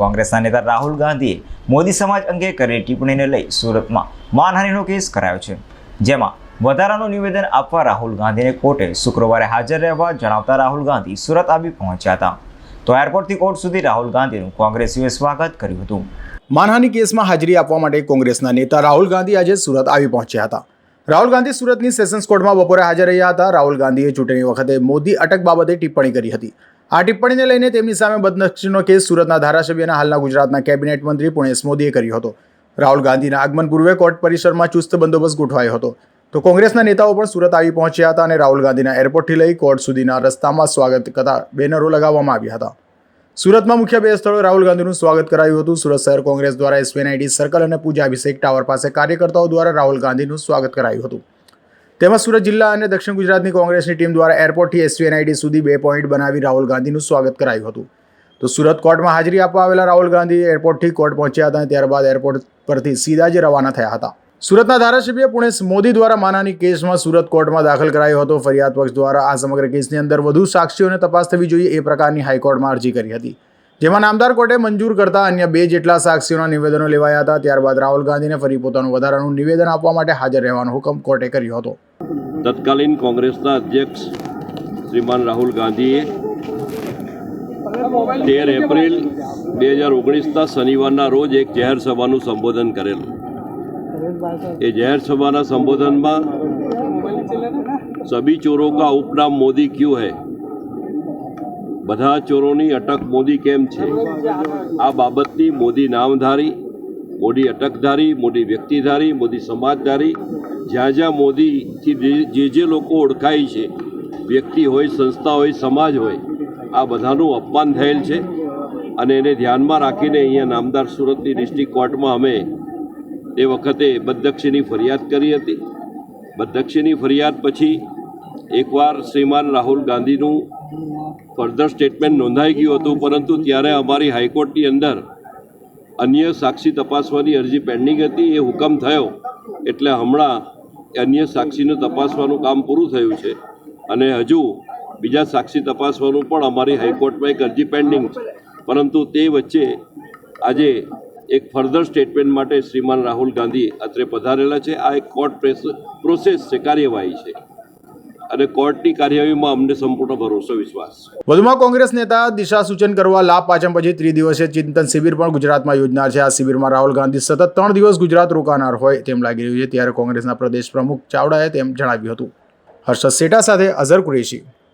કોંગ્રેસના નેતા રાહુલ ગાંધીએ મોદી સમાજ અંગે કરેલી ટિપ્પણીને લઈ સુરતમાં માનહાનિનો કેસ કરાયો છે. જેમાં વધારાનું નિવેદન આપવા રાહુલ ગાંધીને કોર્ટે શુક્રવારે હાજર રહેવા જણાવતા રાહુલ ગાંધી સુરત આવી પહોંચ્યા હતા. તો એરપોર્ટથી કોર્ટ સુધી રાહુલ ગાંધીનું કોંગ્રેસીઓએ સ્વાગત કર્યું હતું. માનહાની કેસમાં હાજરી આપવા માટે કોંગ્રેસના નેતા રાહુલ ગાંધી આજે સુરત આવી પહોંચ્યા હતા. રાહુલ ગાંધી સુરતની સેશન્સ કોર્ટમાં બપોરે હાજર રહ્યા હતા. રાહુલ ગાંધીએ ચૂંટણી વખતે મોદી અટક બાબતે ટિપ્પણી કરી હતી. આ ટિપ્પણીને લઈને તેમની સામે બદનક્ષીનો કેસ સુરતના ધારાસભ્યના હાલના ગુજરાતના કેબિનેટ મંત્રી પુણેશ મોદીએ કર્યો હતો. રાહુલ ગાંધીના આગમન પૂર્વે કોર્ટ પરિસરમાં ચુસ્ત બંદોબસ્ત ગોઠવાયો હતો. તો કોંગ્રેસના નેતાઓ પણ સુરત આવી પહોંચ્યા હતા અને રાહુલ ગાંધીના એરપોર્ટથી લઈ કોર્ટ સુધીના રસ્તામાં સ્વાગત કરતા બેનરો લગાવવામાં આવ્યા હતા. સુરતમાં મુખ્ય બે સ્થળો રાહુલ ગાંધીનું સ્વાગત કરાયું હતું. સુરત શહેર કોંગ્રેસ દ્વારા એસવીએનઆઈડી સર્કલ અને પૂજા અભિષેક ટાવર પાસે કાર્યકર્તાઓ દ્વારા રાહુલ ગાંધીનું સ્વાગત કરાયું હતું. તેમજ સુરત જિલ્લા અને દક્ષિણ ગુજરાતની કોંગ્રેસની ટીમ દ્વારા એરપોર્ટથી એસવીએનઆઈડી સુધી બે પોઈન્ટ બનાવી રાહુલ ગાંધીનું સ્વાગત કરાયું હતું. તો સુરત કોર્ટમાં હાજરી આપવા આવેલા રાહુલ ગાંધી એરપોર્ટથી કોર્ટ પહોંચ્યા હતા અને ત્યારબાદ એરપોર્ટ પરથી સીધા જ રવાના થયા હતા. સુરતના ધારાસભ્ય પુણેશ મોદી દ્વારા માનાની કેસમાં સુરત કોર્ટમાં દાખલ કરાયો હતો. ફરિયાદ પક્ષ દ્વારા આ સમગ્ર કેસની અંદર વધુ સાક્ષીઓને તપાસ થવી જોઈએ એ પ્રકારની હાઈકોર્ટમાં અરજી કરી હતી. જેમાં નામદાર કોર્ટે મંજૂર કરતા અન્ય બે જેટલા સાક્ષીઓના નિવેદનો લેવાયા હતા. ત્યારબાદ રાહુલ ગાંધીને ફરી પોતાનું વધારાનું નિવેદન આપવા માટે હાજર રહેવાનો હુકમ કોર્ટે કર્યો હતો. તત્કાલીન કોંગ્રેસના અધ્યક્ષ શ્રીમાન રાહુલ ગાંધીએ તેર એપ્રિલ બે હજાર ઓગણીસના શનિવારના રોજ એક જાહેર સભાનું સંબોધન કરેલું. એ જાહેર સભાના સંબોધનમાં સભી ચોરો કા ઉપનામ મોદી ક્યું હૈ? બધા ચોરોની અટક મોદી કેમ છે? આ બાબતની મોદી નામધારી, મોદી અટકધારી, મોદી વ્યક્તિધારી, મોદી સમાજધારી જ્યાં જ્યાં મોદીથી જે- જે લોકો ઓળખાય છે, વ્યક્તિ હોય, સંસ્થા હોય, સમાજ હોય, આ બધાનું અપમાન થયેલ છે. અને એને ધ્યાનમાં રાખીને અહીંયા નામદાર સુરતની ડિસ્ટ્રિક્ટ કોર્ટમાં અમે એ વખતે બદક્ષીની ફરિયાદ કરી હતી. બદક્ષીની ફરિયાદ પછી એકવાર શ્રીમાન રાહુલ ગાંધીનું ફર્ધર સ્ટેટમેન્ટ નોંધાઈ ગયું હતું, પરંતુ ત્યારે અમારી હાઈકોર્ટની અંદર અન્ય સાક્ષી તપાસવાની અરજી પેન્ડિંગ હતી, એ હુકમ થયો. એટલે હમણાં અન્ય સાક્ષીને તપાસવાનું કામ પૂરું થયું છે. અને હજુ બીજા સાક્ષી તપાસવાનું પણ અમારી હાઈકોર્ટમાં એક અરજી પેન્ડિંગ છે. પરંતુ તે વચ્ચે આજે એક ફર્ધર સ્ટેટમેન્ટ માટે શ્રીમાન રાહુલ ગાંધી અત્રે પધારેલા છે. આ એક કોર્ટ પ્રેસ- પ્રોસેસ છે, કાર્યવાહી છે. અને કોર્ટની કાર્યવાહીમાં અમને સંપૂર્ણ ભરોસો, વિશ્વાસ. વધુમાં કોંગ્રેસ નેતા દિશા સૂચન કરવા લાભ પાચમ પછી ત્રિદિવસીય ચિંતન શિબિર પણ ગુજરાતમાં યોજનાર છે. આ શિબિરમાં રાહુલ ગાંધી સતત ત્રણ દિવસ ગુજરાત રોકાનાર હોય તેમ લાગી રહ્યું છે. ત્યારે કોંગ્રેસના પ્રદેશ પ્રમુખ ચાવડાએ તેમ જણાવ્યું હતું. હર્ષદ સેટા સાથે અઝર કુરેશી.